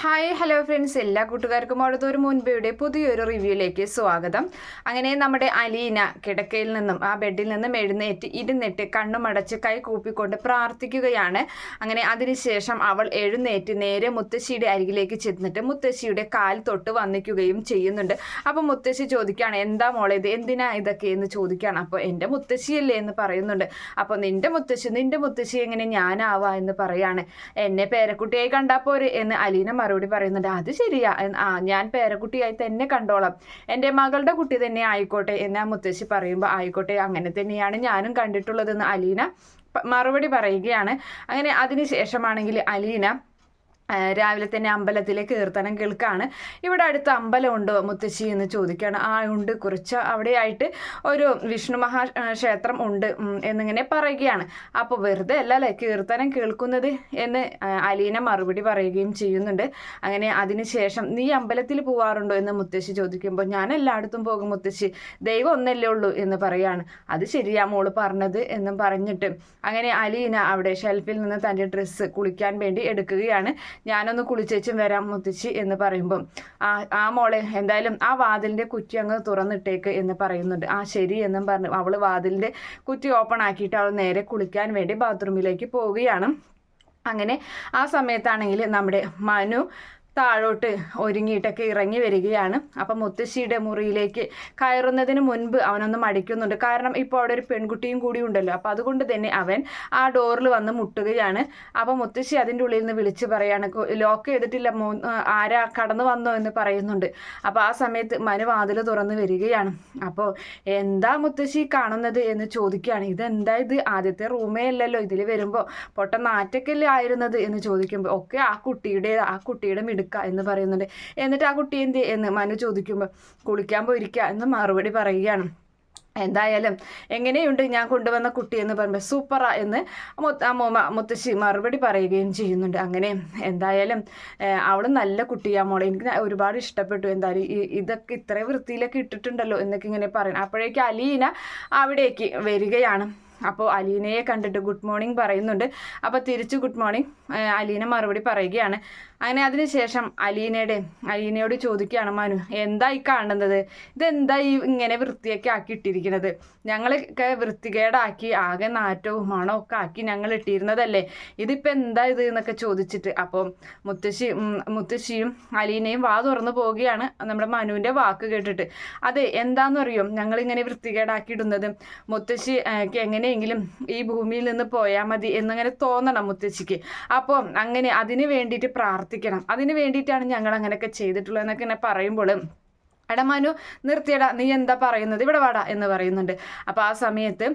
Hi hello friends എല്ലാ കൂട്ടുകാർക്കും അടുത്തൊരു മുൻപേയുടെ പുതിയൊരു റിവ്യൂയിലേക്ക് സ്വാഗതം. അങ്ങനെ നമ്മുടെ അലീന കിടക്കയിൽ നിന്നും ആ ബെഡിൽ നിന്നും എഴുന്നേറ്റ് ഇരുന്നിട്ട് കണ്ണുമടച്ച് കൈ കൂപ്പിക്കൊണ്ട് പ്രാർത്ഥിക്കുകയാണ്. അങ്ങനെ അതിനുശേഷം അവൾ എഴുന്നേറ്റ് നേരെ മുത്തശ്ശിയുടെ അരികിലേക്ക് ചെന്നിട്ട് മുത്തശ്ശിയുടെ കാൽ തൊട്ട് വന്നിക്കുകയും ചെയ്യുന്നുണ്ട്. അപ്പോൾ മുത്തശ്ശി ചോദിക്കുകയാണ് എന്താ മോളെ ഇത്? എന്തിനാ ഇതൊക്കെ? എന്ന് ചോദിക്കുകയാണ്. അപ്പോൾ എന്റെ മുത്തശ്ശിയല്ലേ? എന്ന് പറയുന്നുണ്ട്. അപ്പോൾ നിന്റെ മുത്തശ്ശി നിന്റെ മുത്തശ്ശി എങ്ങനെ ഞാനാവാ? എന്ന് പറയാണ്. എന്നെ പേരക്കുട്ടിയായി കണ്ടാൽ പോരെ? എന്ന് അലീന മറുപടി പറയുന്നുണ്ട് അത് ശരിയാ. ആ ഞാൻ പേരക്കുട്ടിയായി തന്നെ കണ്ടോളാം. എന്റെ മകളുടെ കുട്ടി തന്നെ ആയിക്കോട്ടെ എന്ന് ആ മുത്തശ്ശി പറയുമ്പോൾ ആയിക്കോട്ടെ അങ്ങനെ തന്നെയാണ് ഞാനും കണ്ടിട്ടുള്ളതെന്ന് അലീന മറുപടി പറയുകയാണ്. അങ്ങനെ അതിനുശേഷമാണെങ്കിൽ അലീന രാവിലെ തന്നെ അമ്പലത്തിലെ കീർത്തനം കേൾക്കാണ്. ഇവിടെ അടുത്ത് അമ്പലമുണ്ടോ മുത്തശ്ശി എന്ന് ചോദിക്കുകയാണ് ആ ഉണ്ട്. കുറച്ച് അവിടെയായിട്ട് ഒരു വിഷ്ണു മഹാ ക്ഷേത്രം ഉണ്ട് എന്നിങ്ങനെ പറയുകയാണ്. അപ്പോൾ വെറുതെ അല്ല അല്ലേ? കീർത്തനം കേൾക്കുന്നത് എന്ന് അലീന മറുപടി പറയുകയും ചെയ്യുന്നുണ്ട്. അങ്ങനെ അതിനുശേഷം നീ അമ്പലത്തിൽ പോവാറുണ്ടോ എന്ന് മുത്തശ്ശി ചോദിക്കുമ്പോൾ ഞാൻ എല്ലായിടത്തും പോകും മുത്തശ്ശി. ദൈവം ഒന്നല്ലേ ഉള്ളൂ എന്ന് പറയാണ്. അത് ശരിയാ മോൾ പറഞ്ഞത് എന്നും പറഞ്ഞിട്ട് അങ്ങനെ അലീന അവിടെ ഷെൽഫിൽ നിന്ന് തന്റെ ഡ്രസ്സ് കുളിക്കാൻ വേണ്ടി എടുക്കുകയാണ്. ഞാനൊന്ന് കുളിച്ചേച്ചും വരാം മുത്തശ്ശി എന്ന് പറയുമ്പം. ആ ആ മോളെ എന്തായാലും ആ വാതിലിന്റെ കുറ്റി അങ്ങ് തുറന്നിട്ടേക്ക് എന്ന് പറയുന്നുണ്ട്. ആ ശരി എന്നും പറഞ്ഞു. അവൾ വാതിലിന്റെ കുറ്റി ഓപ്പൺ ആക്കിയിട്ട് അവൾ നേരെ കുളിക്കാൻ വേണ്ടി ബാത്റൂമിലേക്ക് പോവുകയാണ്. അങ്ങനെ ആ സമയത്താണെങ്കിൽ നമ്മുടെ മനു താഴോട്ട് ഒരുങ്ങിയിട്ടൊക്കെ ഇറങ്ങി വരികയാണ്. അപ്പം മുത്തശ്ശിയുടെ മുറിയിലേക്ക് കയറുന്നതിന് മുൻപ് അവനൊന്ന് മടിക്കുന്നുണ്ട്. കാരണം ഇപ്പോൾ അവിടെ ഒരു പെൺകുട്ടിയും കൂടി ഉണ്ടല്ലോ. അപ്പം അതുകൊണ്ട് തന്നെ അവൻ ആ ഡോറിൽ വന്ന് മുട്ടുകയാണ്. അപ്പം മുത്തശ്ശി അതിന്റെ ഉള്ളിൽ നിന്ന് വിളിച്ച് പറയാണ് ലോക്ക് ചെയ്തിട്ടില്ല മോ ആരാ കടന്നു വന്നോ? എന്ന് പറയുന്നുണ്ട്. അപ്പോൾ ആ സമയത്ത് മനു വാതിൽ തുറന്ന് വരികയാണ്. അപ്പോൾ എന്താ മുത്തശ്ശി കാണുന്നത്? എന്ന് ചോദിക്കുകയാണ്. ഇതെന്താ ഇത്? ആദ്യത്തെ റൂമേ അല്ലല്ലോ. ഇതിൽ വരുമ്പോൾ പൊട്ട നാറ്റക്കല്ലേ ആയിരുന്നത്? എന്ന് ചോദിക്കുമ്പോൾ ഒക്കെ ആ കുട്ടിയുടെ ആ കുട്ടിയുടെ മിടുക്ക എന്ന് പറയുന്നുണ്ട്. എന്നിട്ട് ആ കുട്ടി എന്ത് എന്ന് മനു ചോദിക്കുമ്പോൾ കുളിക്കാൻ പോയിരിക്കുക എന്ന് മറുപടി പറയുകയാണ്. എന്തായാലും എങ്ങനെയുണ്ട് ഞാൻ കൊണ്ടുവന്ന കുട്ടി എന്ന് പറയുമ്പോൾ സൂപ്പറാ എന്ന് അമ്മൂമ്മ മുത്തശ്ശി മറുപടി പറയുകയും ചെയ്യുന്നുണ്ട്. അങ്ങനെ എന്തായാലും അവൾ നല്ല കുട്ടിയാ മോളെ. എനിക്ക് ഒരുപാട് ഇഷ്ടപ്പെട്ടു. എന്തായാലും ഇതൊക്കെ ഇത്ര വൃത്തിയിലൊക്കെ ഇട്ടിട്ടുണ്ടല്ലോ എന്നൊക്കെ ഇങ്ങനെ പറയണം. അപ്പോഴേക്ക് അലീന അവിടേക്ക് വരികയാണ്. അപ്പോൾ അലീനയെ കണ്ടിട്ട് ഗുഡ് മോർണിംഗ് പറയുന്നുണ്ട്. അപ്പോൾ തിരിച്ച് ഗുഡ് മോർണിംഗ് അലീന മറുപടി പറയുകയാണ്. അങ്ങനെ അതിനുശേഷം അലീനയുടെ അലീനയോട് ചോദിക്കുകയാണ് മനു എന്താ ഈ കാണുന്നത്? ഇതെന്താ ഈ ഇങ്ങനെ വൃത്തിയൊക്കെ ആക്കി ഇട്ടിരിക്കുന്നത് ഞങ്ങളൊക്കെ വൃത്തികേടാക്കി ആകെ നാറ്റവും മണവും ഒക്കെ ആക്കി ഞങ്ങൾ ഇട്ടിരുന്നതല്ലേ? ഇതിപ്പോൾ എന്താ ഇത്? എന്നൊക്കെ ചോദിച്ചിട്ട് അപ്പോൾ മുത്തശ്ശി മുത്തശ്ശിയും അലീനയും വാ തുറന്നു പോവുകയാണ് നമ്മുടെ മനുവിന്റെ വാക്ക് കേട്ടിട്ട്. അതെ എന്താണെന്ന് അറിയോ ഞങ്ങളിങ്ങനെ വൃത്തികേടാക്കി ഇടുന്നത് മുത്തശ്ശി എങ്ങനെയെങ്കിലും ഈ ഭൂമിയിൽ നിന്ന് പോയാൽ മതി എന്നിങ്ങനെ തോന്നണം മുത്തശ്ശിക്ക്. അപ്പോൾ അങ്ങനെ അതിന് വേണ്ടിയിട്ട് പ്രാർത്ഥിക്കണം അതിന് വേണ്ടിയിട്ടാണ് ഞങ്ങൾ അങ്ങനെയൊക്കെ ചെയ്തിട്ടുള്ളത് എന്നൊക്കെ ഇങ്ങനെ പറയുമ്പോൾ എടാ മനു നിർത്തിയടാ. നീ എന്താ പറയുന്നത്? ഇവിടെ വാടാ എന്ന് പറയുന്നുണ്ട്. അപ്പോൾ ആ സമയത്ത്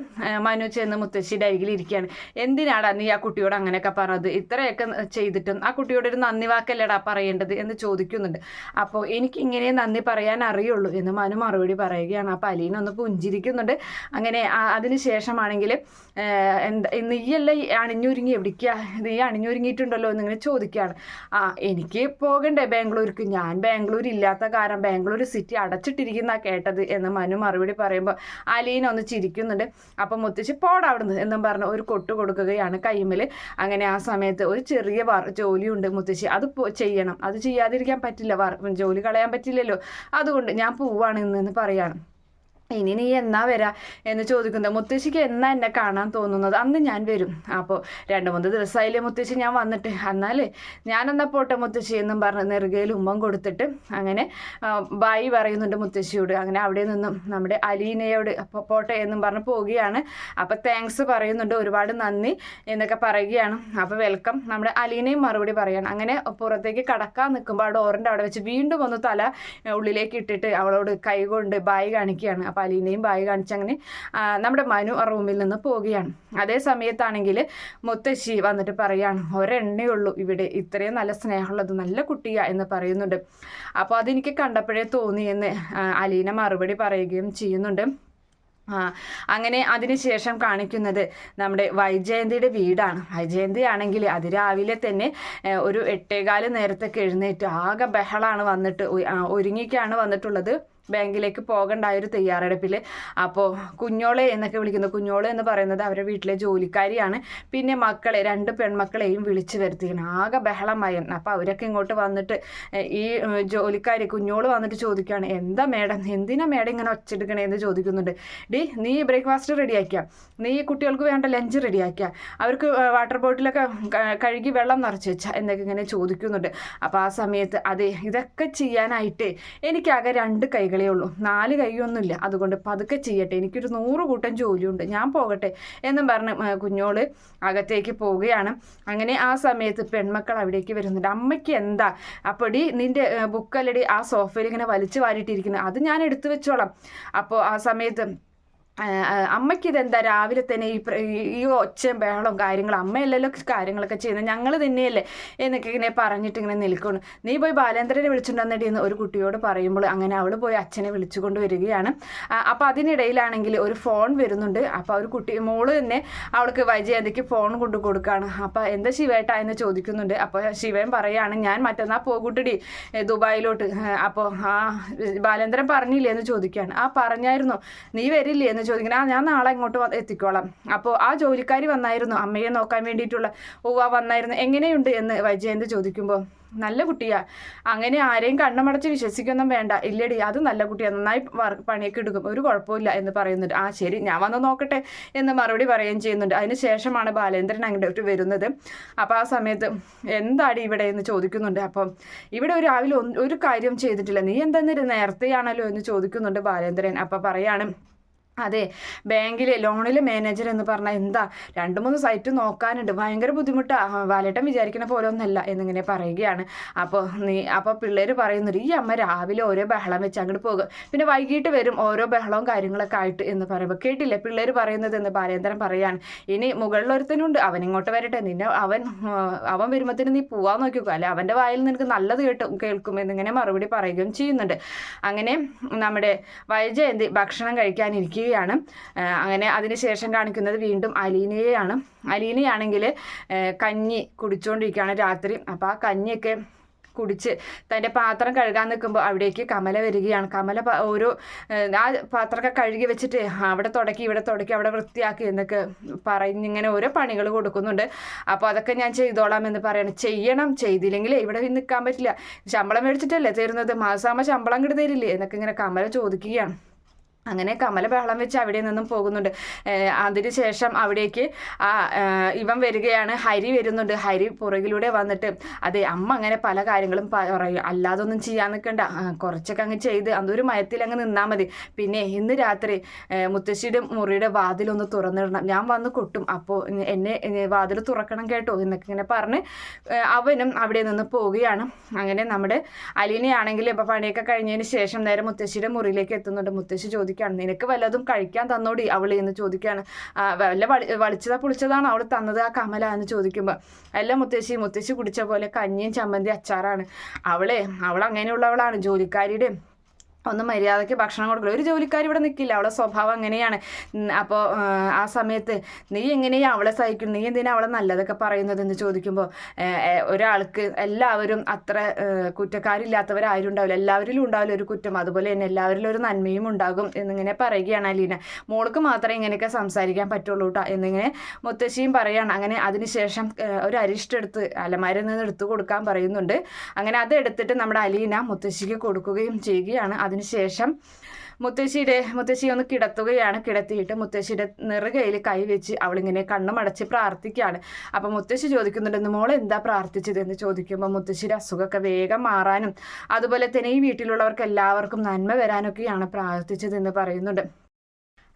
മനു ചെന്ന് മുത്തശ്ശിയുടെ അരികിൽ ഇരിക്കുകയാണ്. എന്തിനാടാ നീ ആ കുട്ടിയോട് അങ്ങനെയൊക്കെ പറഞ്ഞത്? ഇത്രയൊക്കെ ചെയ്തിട്ടും ആ കുട്ടിയോട് ഒരു നന്ദി വാക്കല്ലേടാ പറയേണ്ടത് എന്ന് ചോദിക്കുന്നുണ്ട്. അപ്പോൾ എനിക്ക് ഇങ്ങനെ നന്ദി പറയാൻ അറിയുള്ളൂ എന്ന് മനു മറുപടി പറയുകയാണ്. അപ്പോൾ അലീന ഒന്ന് പുഞ്ചിരിക്കുന്നുണ്ട്. അങ്ങനെ അതിന് ശേഷമാണെങ്കിൽ എന്താ നീയല്ല അണിഞ്ഞൊരുങ്ങി എവിടേക്കാ? നീ അണിഞ്ഞൊരുങ്ങിയിട്ടുണ്ടല്ലോ എന്നിങ്ങനെ ചോദിക്കുകയാണ്. ആ എനിക്ക് പോകണ്ടേ ബാംഗ്ലൂർക്ക്. ഞാൻ ബാംഗ്ലൂർ ഇല്ലാത്ത കാരണം ബാംഗ്ലൂർ സിറ്റി അടച്ചിട്ടിരിക്കുന്ന കേട്ടത് എന്ന് മനു മറുപടി പറയുമ്പോൾ അലീന ഒന്ന് ചിരിക്കുന്നുണ്ട്. അപ്പം മുത്തശ്ശി പോടാ അവിടുന്ന് എന്നും പറഞ്ഞ് ഒരു കൊട്ട് കൊടുക്കുകയാണ് കൈമിൽ അങ്ങനെ ആ സമയത്ത് ഒരു ചെറിയ ജോലിയുണ്ട് മുത്തശ്ശി. അത് ചെയ്യണം. അത് ചെയ്യാതിരിക്കാൻ പറ്റില്ല. ജോലി കളയാൻ പറ്റില്ലല്ലോ. അതുകൊണ്ട് ഞാൻ പോവാണ് ഇന്ന് പറയാണ്. ഇനി നീ എന്നാ വരാ എന്ന് ചോദിക്കുന്നത് മുത്തശ്ശിക്ക് എന്നാ എന്നെ കാണാൻ തോന്നുന്നത്? അന്ന് ഞാൻ വരും. അപ്പോൾ രണ്ട് മൂന്ന് ദിവസമായില്ലേ മുത്തശ്ശി ഞാൻ വന്നിട്ട്. എന്നാലേ ഞാനെന്നാ പോട്ടെ മുത്തശ്ശി എന്നും പറഞ്ഞ് നെറുകയിൽ ഉമ്മം കൊടുത്തിട്ട് അങ്ങനെ ബായി പറയുന്നുണ്ട് മുത്തശ്ശിയോട്. അങ്ങനെ അവിടെ നിന്നും നമ്മുടെ അലീനയോട് അപ്പോൾ പോട്ടെ എന്നും പറഞ്ഞ് പോവുകയാണ്. അപ്പോൾ താങ്ക്സ് പറയുന്നുണ്ട്. ഒരുപാട് നന്ദി എന്നൊക്കെ പറയുകയാണ്. അപ്പോൾ വെൽക്കം നമ്മുടെ അലീനയും മറുപടി പറയാണ്. അങ്ങനെ പുറത്തേക്ക് കടക്കാൻ നിൽക്കുമ്പോൾ ആ ഡോറിന്റെ അവിടെ വെച്ച് വീണ്ടും ഒന്ന് തല ഉള്ളിലേക്ക് ഇട്ടിട്ട് അവളോട് കൈകൊണ്ട് ബായി കാണിക്കുകയാണ്. അലീനയും ബായി കാണിച്ച് അങ്ങനെ നമ്മുടെ മനു ആ റൂമിൽ നിന്ന് പോവുകയാണ്. അതേ സമയത്താണെങ്കിൽ മുത്തശ്ശി വന്നിട്ട് പറയാണ് ഒരെണ്ണേ ഉള്ളൂ ഇവിടെ ഇത്രയും നല്ല സ്നേഹമുള്ളത് നല്ല കുട്ടിയാ എന്ന് പറയുന്നുണ്ട്. അപ്പോൾ അതെനിക്ക് കണ്ടപ്പോഴേ തോന്നിയെന്ന് അലീന മറുപടി പറയുകയും ചെയ്യുന്നുണ്ട്. അങ്ങനെ അതിനുശേഷം കാണിക്കുന്നത് നമ്മുടെ വൈജയന്തിയുടെ വീടാണ്. വൈജയന്തി ആണെങ്കിൽ അതിരാവിലെ തന്നെ ഒരു എട്ടേകാൽ നേരത്തൊക്കെ എഴുന്നേറ്റ് ആകെ ബഹളാണ് വന്നിട്ട് ഒരുങ്ങിക്കാണ് വന്നിട്ടുള്ളത്. ബാങ്കിലേക്ക് പോകേണ്ട ഒരു തയ്യാറെടുപ്പിൽ അപ്പോൾ കുഞ്ഞോളെ എന്നൊക്കെ വിളിക്കുന്നു. കുഞ്ഞോളെ എന്ന് പറയുന്നത് അവരുടെ വീട്ടിലെ ജോലിക്കാരിയാണ്. പിന്നെ മക്കളെ രണ്ട് പെൺമക്കളെയും വിളിച്ചു വരുത്തിക്കണം ആകെ ബഹളമായും. അപ്പോൾ അവരൊക്കെ ഇങ്ങോട്ട് വന്നിട്ട് ഈ ജോലിക്കാരി കുഞ്ഞോൾ വന്നിട്ട് ചോദിക്കുകയാണ് എന്താ മേഡം എന്തിനാ മേഡം ഇങ്ങനെ ഒച്ചെടുക്കണേ എന്ന് ചോദിക്കുന്നുണ്ട്. ഡി നീ ബ്രേക്ക്ഫാസ്റ്റ് റെഡിയാക്കിയ? നീ കുട്ടികൾക്ക് വേണ്ട ലഞ്ച് റെഡിയാക്കിയ? അവർക്ക് വാട്ടർ ബോട്ടിലൊക്കെ കഴുകി വെള്ളം നിറച്ച് വെച്ചാൽ എന്നൊക്കെ ഇങ്ങനെ ചോദിക്കുന്നുണ്ട്. അപ്പോൾ ആ സമയത്ത് അതെ ഇതൊക്കെ ചെയ്യാനായിട്ട് എനിക്കാകെ രണ്ട് കൈകളേ ഉള്ളൂ. നാല് കൈയൊന്നുമില്ല അതുകൊണ്ട് പതുക്കെ ചെയ്യട്ടെ. എനിക്കൊരു നൂറ് കൂട്ടം ജോലിയുണ്ട്. ഞാൻ പോകട്ടെ എന്നും പറഞ്ഞ് കുഞ്ഞോൾ അകത്തേക്ക് പോവുകയാണ്. അങ്ങനെ ആ സമയത്ത് പെൺമക്കൾ അവിടേക്ക് വരുന്നുണ്ട്. അമ്മയ്ക്ക് എന്താ? അപ്പടി നിന്റെ ബുക്കല്ലടി ആ സോഫയിൽ ഇങ്ങനെ വലിച്ചു വാരിയിട്ടിരിക്കുന്നത് അത് ഞാൻ എടുത്തു വെച്ചോളാം. അപ്പോൾ ആ സമയത്ത് അമ്മയ്ക്ക് ഇതെന്താ രാവിലെ തന്നെ ഈ ഈ ഒച്ചയും ബഹളവും കാര്യങ്ങളും അമ്മയല്ലല്ലോ കാര്യങ്ങളൊക്കെ ചെയ്യുന്നത്. ഞങ്ങൾ തന്നെയല്ലേ എന്നൊക്കെ ഇങ്ങനെ പറഞ്ഞിട്ട് ഇങ്ങനെ നിൽക്കുന്നു നീ പോയി ബാലേന്ദ്രനെ വിളിച്ചിട്ടുണ്ടെന്നിട്ട് എന്ന് ഒരു കുട്ടിയോട് പറയുമ്പോൾ അങ്ങനെ അവൾ പോയി അച്ഛനെ വിളിച്ചുകൊണ്ട് വരികയാണ്. അപ്പോൾ അതിനിടയിലാണെങ്കിൽ ഒരു ഫോൺ വരുന്നുണ്ട്. അപ്പോൾ ഒരു കുട്ടി മോൾ തന്നെ അവൾക്ക് വൈജയന്തിക്ക് ഫോൺ കൊണ്ടു കൊടുക്കുകയാണ്. അപ്പോൾ എന്താ ശിവേട്ട എന്ന് ചോദിക്കുന്നുണ്ട്. അപ്പോൾ ശിവൻ പറയാണ് ഞാൻ മറ്റന്നാൾ പോകുട്ടിടി ദുബായിലോട്ട്. അപ്പോൾ ആ ബാലേന്ദ്രൻ പറഞ്ഞില്ലേ? എന്ന് ചോദിക്കുകയാണ്. ആ പറഞ്ഞായിരുന്നു. നീ വരില്ലേ? എന്ന് ചോദിക്കണം ആ ഞാൻ നാളെ ഇങ്ങോട്ട് എത്തിക്കോളാം. അപ്പോൾ ആ ജോലിക്കാരി വന്നായിരുന്നു. അമ്മയെ നോക്കാൻ വേണ്ടിയിട്ടുള്ള ഉവ്വ വന്നായിരുന്നു. എങ്ങനെയുണ്ട്? എന്ന് വൈജയന്ത് ചോദിക്കുമ്പോൾ നല്ല കുട്ടിയാ. അങ്ങനെ ആരെയും കണ്ണമടച്ച് വിശ്വസിക്കൊന്നും വേണ്ട. ഇല്ലടി അത് നല്ല കുട്ടിയാ. നന്നായി പണിയൊക്കെ എടുക്കും. ഒരു കുഴപ്പമില്ല എന്ന് പറയുന്നുണ്ട്. ആ ശരി. ഞാൻ വന്ന് നോക്കട്ടെ. എന്ന് മറുപടി പറയുകയും ചെയ്യുന്നുണ്ട്. അതിന് ശേഷമാണ് ബാലേന്ദ്രൻ അങ്ങോട്ട് വരുന്നത്. അപ്പോൾ ആ സമയത്ത് എന്താടി ഇവിടെ? എന്ന് ചോദിക്കുന്നുണ്ട്. അപ്പം ഇവിടെ ഒരു രാവിലെ ഒരു കാര്യം ചെയ്തിട്ടില്ല. നീ എന്താ നേരത്തെയാണല്ലോ? എന്ന് ചോദിക്കുന്നുണ്ട് ബാലേന്ദ്രൻ. അപ്പം പറയാണ് അതെ ബാങ്കിൽ ലോണിലെ മാനേജർ എന്ന് പറഞ്ഞാൽ എന്താ രണ്ട് മൂന്ന് സൈറ്റ് നോക്കാനുണ്ട് ഭയങ്കര ബുദ്ധിമുട്ടാണ് വാലേട്ടൻ വിചാരിക്കുന്ന പോലെ ഒന്നല്ല എന്നിങ്ങനെ പറയുകയാണ്. അപ്പോൾ നീ അപ്പോൾ പിള്ളേർ പറയുന്നുണ്ട് ഈ അമ്മ രാവിലെ ഓരോ ബഹളം വെച്ച് അങ്ങോട്ട് പോകും. പിന്നെ വൈകിട്ട് വരും ഓരോ ബഹളവും കാര്യങ്ങളൊക്കെ ആയിട്ട് എന്ന് പറയുമ്പോൾ കേട്ടില്ലേ? പിള്ളേർ പറയുന്നത് എന്ന് ബാലേന്ദ്രൻ പറയാണ്. ഇനി മുകളിലൊരുത്തനുണ്ട് അവൻ ഇങ്ങോട്ട് വരട്ടെ. നിന്നെ അവൻ അവൻ വരുമ്പോഴത്തേന് നീ പോവാൻ നോക്കിക്കോ. അല്ലെ അവന്റെ വായിൽ നിനക്ക് നല്ലത് കേട്ട് കേൾക്കും എന്നിങ്ങനെ മറുപടി പറയുകയും ചെയ്യുന്നുണ്ട്. അങ്ങനെ നമ്മുടെ വൈജയന്തി ഭക്ഷണം കഴിക്കാനിരിക്കുക വരികയാണ് അങ്ങനെ അതിനുശേഷം കാണിക്കുന്നത് വീണ്ടും അലീനയെയാണ്. അലീനയാണെങ്കിൽ കഞ്ഞി കുടിച്ചുകൊണ്ടിരിക്കുകയാണ് രാത്രി. അപ്പോൾ ആ കഞ്ഞിയൊക്കെ കുടിച്ച് തന്റെ പാത്രം കഴുകാൻ നിൽക്കുമ്പോൾ അവിടേക്ക് കമല വരികയാണ്. കമല ഓരോ ആ പാത്രമൊക്കെ കഴുകി വെച്ചിട്ട് അവിടെ തുടക്കി ഇവിടെ തുടക്കി അവിടെ വൃത്തിയാക്കി എന്നൊക്കെ പറഞ്ഞിങ്ങനെ ഓരോ പണികൾ കൊടുക്കുന്നുണ്ട്. അപ്പോൾ അതൊക്കെ ഞാൻ ചെയ്തോളാം എന്ന് പറയണം. ചെയ്യണം ചെയ്തില്ലെങ്കിൽ ഇവിടെ നിൽക്കാൻ പറ്റില്ല. ശമ്പളം മേടിച്ചിട്ടല്ലേ തരുന്നത്? മാസാമ ശമ്പളം കിട്ടി തരില്ലേ? എന്നൊക്കെ ഇങ്ങനെ കമല ചോദിക്കുകയാണ്. അങ്ങനെ കമല ബഹളം വെച്ച് അവിടെ നിന്നും പോകുന്നുണ്ട്. അതിനുശേഷം അവിടേക്ക് ആ ഇവൻ വരികയാണ്. ഹരി വരുന്നുണ്ട്. ഹരി പുറകിലൂടെ വന്നിട്ട് അതെ അമ്മ അങ്ങനെ പല കാര്യങ്ങളും പറയും. അല്ലാതൊന്നും ചെയ്യാൻ നിൽക്കണ്ട കുറച്ചൊക്കെ അങ്ങ് ചെയ്ത് അതൊരു മയത്തിൽ അങ്ങ് നിന്നാൽ മതി. പിന്നെ ഇന്ന് രാത്രി മുത്തശ്ശിയുടെ മുറിയുടെ വാതിലൊന്ന് തുറന്നിടണം. ഞാൻ വന്ന് കൊട്ടും. അപ്പോൾ എന്നെ വാതിൽ തുറക്കണം കേട്ടോ എന്നൊക്കെ ഇങ്ങനെ പറഞ്ഞ് അവനും അവിടെ നിന്ന് പോവുകയാണ്. അങ്ങനെ നമ്മുടെ അലീനയാണെങ്കിൽ ഇപ്പം പണിയൊക്കെ കഴിഞ്ഞതിന് ശേഷം നേരെ മുത്തശ്ശിയുടെ മുറിയിലേക്ക് എത്തുന്നുണ്ട്. മുത്തശ്ശി ചോദിക്കും ചോദിക്കുകയാണ് നിനക്ക് വല്ലതും കഴിക്കാൻ തന്നോടി? അവൾ എന്ന് ചോദിക്കുകയാണ്. വല്ല വളിച്ചതാ പുളിച്ചതാണ് അവൾ തന്നത് ആ കമല? എന്ന് ചോദിക്കുമ്പോൾ അല്ല മുത്തശ്ശി മുത്തശ്ശി കുടിച്ച പോലെ കഞ്ഞിയും ചമ്മന്തി അച്ചാറാണ്. അവളെ അവൾ അങ്ങനെയുള്ളവളാണ് ജോലിക്കാരിയുടെ ഒന്ന് മര്യാദയ്ക്ക് ഭക്ഷണം കൊടുക്കില്ല. ഒരു ജോലിക്കാർ ഇവിടെ നിൽക്കില്ല അവളെ സ്വഭാവം അങ്ങനെയാണ്. അപ്പോൾ ആ സമയത്ത് നീ എങ്ങനെയാണ് അവളെ സഹിക്കുന്നത്? നീ എന്തിനാ അവളെ നല്ലതൊക്കെ പറയുന്നത് എന്ന് ചോദിക്കുമ്പോൾ ഒരാൾക്ക് എല്ലാവരും അത്ര കുറ്റക്കാരില്ലാത്തവരാരും ഉണ്ടാവില്ല എല്ലാവരിലും ഉണ്ടാവില്ല ഒരു കുറ്റം. അതുപോലെ തന്നെ എല്ലാവരിലും ഒരു നന്മയും ഉണ്ടാകും എന്നിങ്ങനെ പറയുകയാണ് അലീന. മോൾക്ക് മാത്രമേ ഇങ്ങനെയൊക്കെ സംസാരിക്കാൻ പറ്റുള്ളൂ കേട്ടോ എന്നിങ്ങനെ മുത്തശ്ശിയും പറയുകയാണ് അങ്ങനെ അതിനുശേഷം ഒരു അരിഷ്ടെടുത്ത് അലമാരിൽ നിന്ന് എടുത്തു കൊടുക്കാൻ പറയുന്നുണ്ട്. അങ്ങനെ അത് എടുത്തിട്ട് നമ്മുടെ അലീന മുത്തശ്ശിക്ക് കൊടുക്കുകയും ചെയ്യുകയാണ്. അതിനുശേഷം മുത്തശ്ശിയുടെ മുത്തശ്ശി ഒന്ന് കിടത്തുകയാണ്. കിടത്തിയിട്ട് മുത്തശ്ശിയുടെ നെറുകയിൽ കൈവെച്ച് അവളിങ്ങനെ കണ്ണുമടച്ച് പ്രാർത്ഥിക്കുകയാണ്. അപ്പം മുത്തശ്ശി ചോദിക്കുന്നുണ്ട് മോൾ എന്താ പ്രാർത്ഥിച്ചത് എന്ന് ചോദിക്കുമ്പോൾ മുത്തശ്ശിയുടെ അസുഖമൊക്കെ വേഗം മാറാനും അതുപോലെ തന്നെ ഈ വീട്ടിലുള്ളവർക്ക് എല്ലാവർക്കും നന്മ വരാനൊക്കെയാണ് പ്രാർത്ഥിച്ചതെന്ന് പറയുന്നുണ്ട്.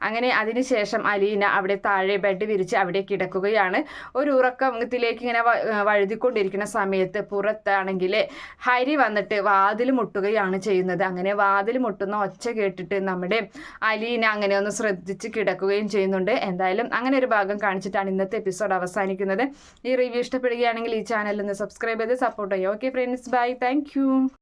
അങ്ങനെ അതിനുശേഷം അലീന അവിടെ താഴെ ബെഡ് വിരിച്ച് അവിടെ കിടക്കുകയാണ്. ഒരു ഉറക്കത്തിലേക്ക് ഇങ്ങനെ വഴുതിക്കൊണ്ടിരിക്കുന്ന സമയത്ത് പുറത്താണെങ്കിൽ ഹരി വന്നിട്ട് വാതിൽ മുട്ടുകയാണ് ചെയ്യുന്നത്. അങ്ങനെ വാതിൽ മുട്ടുന്ന ഒച്ച കേട്ടിട്ട് നമ്മുടെ അലീന അങ്ങനെ ഒന്ന് ശ്രദ്ധിച്ച് കിടക്കുകയും ചെയ്യുന്നുണ്ട്. എന്തായാലും അങ്ങനെ ഒരു ഭാഗം കാണിച്ചിട്ടാണ് ഇന്നത്തെ എപ്പിസോഡ് അവസാനിക്കുന്നത്. ഈ റിവ്യൂ ഇഷ്ടപ്പെടുകയാണെങ്കിൽ ഈ ചാനൽ ഒന്ന് സബ്സ്ക്രൈബ് ചെയ്ത് സപ്പോർട്ട് ചെയ്യുക ഓക്കെ ഫ്രണ്ട്സ് ബൈ താങ്ക്